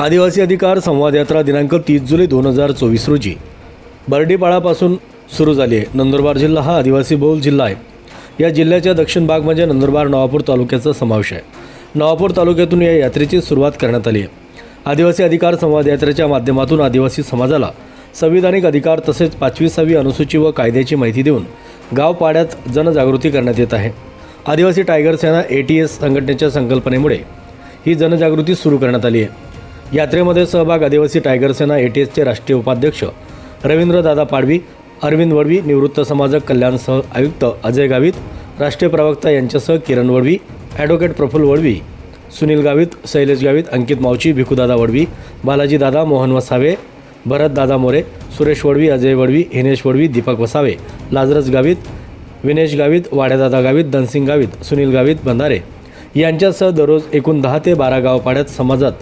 आदिवासी अधिकार संवाद यात्रा दिनांक तीस जुलै दोन हजार चोवीस रोजी. बर्डीपाळापासून सुरू झाली आहे. नंदुरबार जिल्हा हा आदिवासी बहुल जिल्हा आहे. या जिल्ह्याच्या दक्षिण भाग म्हणजे नंदुरबार नवापूर तालुक्याचा समावेश आहे. नवापूर तालुक्यातून या यात्रेची सुरुवात करण्यात आली आहे. आदिवासी अधिकार संवाद यात्रेच्या माध्यमातून आदिवासी समाजाला संविधानिक अधिकार तसेच पाचवी सहावी अनुसूची व कायद्याची माहिती देऊन गाव पाड्यात जनजागृती करण्यात येत आहे. आदिवासी tiger Sena A T S संघटनेच्या संकल्पनेमुळे ही जनजागृती सुरू करण्यात आली आहे. यात्रेमध्ये सहभाग आदिवासी टायगर सेना ए टी एसचे राष्ट्रीय उपाध्यक्ष रवींद्रदादा पाडवी अरविंद वडवी निवृत्त समाजक कल्याण सह आयुक्त अजय गावित राष्ट्रीय प्रवक्ता यांच्यासह किरण वडवी ॲडव्होकेट प्रफुल्ल वडवी सुनील गावित शैलेश गावित अंकित मावची भिकूदादा वडवी बालाजी दादा मोहन वसावे भरत दादा मोरे सुरेश वडवी अजय वडवी हिनेश वडवी दीपक वसावे लाजरस गावित विनेश गावित वाड्यादादा गावित धनसिंग गावित सुनील गावित बंधारे यांच्यासह दररोज एकूण दहा ते बारा गावपाड्यात समाजात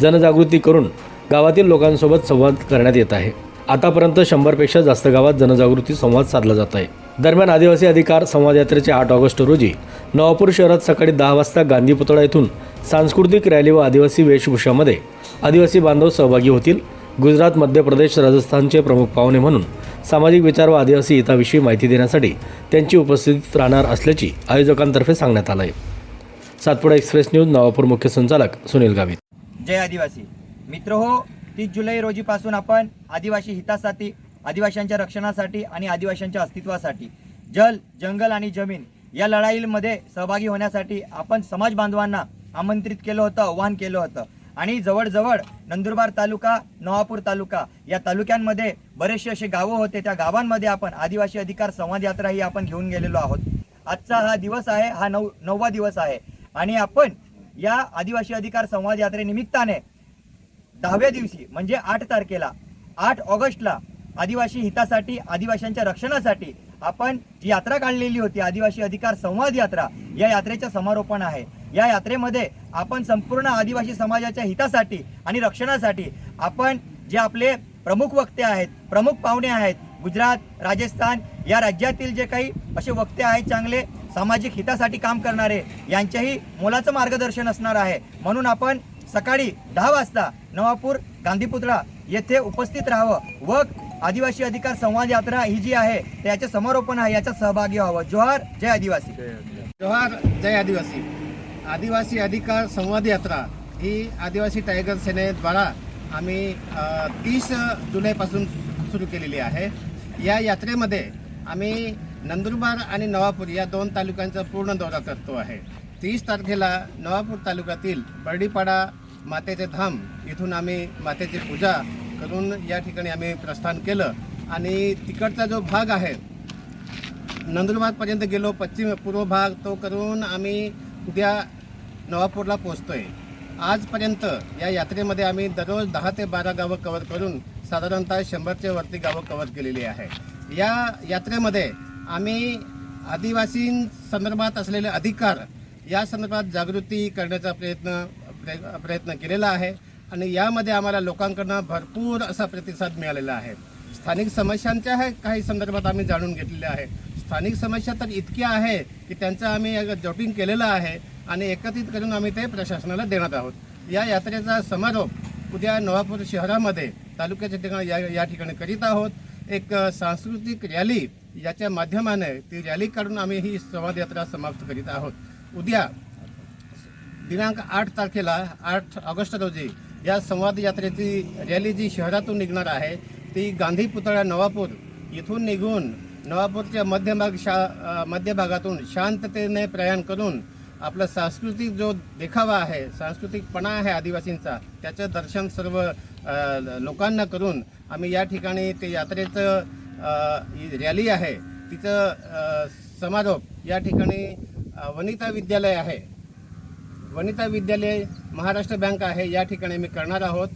जनजागृती करून गावातील लोकांसोबत संवाद करण्यात येत आहे. आतापर्यंत शंभरपेक्षा जास्त गावात जनजागृती संवाद साधला जात आहे. दरम्यान आदिवासी अधिकार संवाद यात्रेचे आठ ऑगस्ट रोजी नवापूर शहरात सकाळी दहा वाजता गांधी पुतळा येथून सांस्कृतिक रॅली व आदिवासी वेशभूषामध्ये आदिवासी बांधव सहभागी होतील. गुजरात मध्य प्रदेश राजस्थानचे प्रमुख पाहुणे म्हणून सामाजिक विचार व आदिवासी हिताविषयी माहिती देण्यासाठी त्यांची उपस्थित राहणार असल्याची आयोजकांतर्फे सांगण्यात आलं आहे सातपुडा एक्सप्रेस न्यूज नवापूर मुख्य संचालक सुनील गावित. जय आदिवासी. मित्र हो तीस जुलै रोजीपासून आपण आदिवासी हितासाठी आदिवासींच्या रक्षणासाठी आणि आदिवासींच्या अस्तित्वासाठी जल जंगल आणि जमीन या लढाईमध्ये सहभागी होण्यासाठी आपण समाज बांधवांना आमंत्रित केलं होतं आव्हान केलं होतं. आणि जवळजवळ नंदुरबार तालुका नवापूर तालुका या तालुक्यांमध्ये बरेचसे असे गावं होते. त्या गावांमध्ये आपण आदिवासी अधिकार संवाद यात्रा ही आपण घेऊन गेलेलो आहोत. आजचा हा दिवस आहे हा नऊ नववा दिवस आहे. आणि आपण या आदिवासी अधिकार संवाद यात्रेनिमित्ताने दहाव्या दिवशी म्हणजे आठ तारखेला आठ ऑगस्टला आदिवासी हितासाठी आदिवासींच्या रक्षणासाठी आपण जी यात्रा काढलेली होती आदिवासी अधिकार संवाद यात्रा या यात्रेचं समारोपण आहे. या यात्रेमध्ये आपण संपूर्ण आदिवासी समाजाच्या हितासाठी आणि रक्षणासाठी आपण जे आपले प्रमुख वक्ते आहेत प्रमुख पाहुणे आहेत गुजरात राजस्थान या राज्यातील जे काही असे वक्ते आहेत चांगले सामाजिक हितासाठी काम करणारे यांच्याही मोलाचं मार्गदर्शन असणार आहे. म्हणून आपण सकाळी दहा वाजता नवापूर गांधी पुतळा येथे उपस्थित राहावं. व आदिवासी अधिकार संवाद यात्रा ही जी आहे त्याचे समारोपण आहे याच्यात सहभागी व्हावं. जोहार जय आदिवासी. जोहार जय आदिवासी. आदिवासी अधिकार संवाद यात्रा ही आदिवासी टायगर सेनेद्वारा आम्ही तीस जुलैपासून सुरू केलेली आहे. या यात्रेमध्ये आम्ही नंदुरबार आणि नवापूर या दोन तालुक्यांचा पूर्ण दौरा करतो आहे. तीस तारखेला नवापूर तालुक्यातील बर्डीपाडा मातेचे धाम इथून आम्ही मातेची पूजा करून या ठिकाणी आम्ही प्रस्थान केलं. आणि तिकडचा जो भाग आहे नंदुरबारपर्यंत गेलो पश्चिम पूर्व भाग तो करून आम्ही उद्या नवापूरला पोचतोय आजपर्यंत या यात्रेमध्ये आम्ही दररोज दहा ते बारा गावं कवर करून साधारणतः शंभरच्या वरती गावं कव्हर केलेली आहे. या यात्रेमध्ये आम्ही आदिवासींसंदर्भात असलेले अधिकार या संदर्भात जागृती करण्याचा प्रयत्न प्रय- प्रयत्न केलेला आहे आणि यामध्ये आम्हाला लोकांकडनं भरपूर असा प्रतिसाद मिळालेला आहे. स्थानिक समस्यांच्या काही संदर्भात आम्ही जाणून घेतलेले आहे. स्थानिक समस्या तर इतक्या आहे की त्यांचं आम्ही जॉटिंग केलेलं आहे आणि एकत्रित करून आम्ही ते प्रशासनाला देणार आहोत. या यात्रेचा समारोप उद्या नवापूर शहरामध्ये तालुक्याच्या ठिकाणी या या ठिकाणी करीत आहोत. एक सांस्कृतिक रॅली याच्या माध्यमाने ती रॅली काढून आम्ही ही संवाद यात्रा समाप्त करीत आहोत. उद्या दिनांक आठ तारखेला आठ ऑगस्ट रोजी या संवाद यात्रेची रॅली जी शहरातून निघणार आहे ती गांधी पुतळा नवापूर इथून निघून नवापूरच्या मध्यभाग शा मध्यभागातून शांततेने प्रयाण करून आपला सांस्कृतिक जो देखावा आहे सांस्कृतिकपणा आहे आदिवासींचा त्याचं दर्शन सर्व लोकांना करून आम्ही या ठिकाणी ते यात्रेचं रॅली आहे तिचं समारोप या ठिकाणी वनिता विद्यालय आहे. वनिता विद्यालय महाराष्ट्र बँक आहे या ठिकाणी मी करणार आहोत.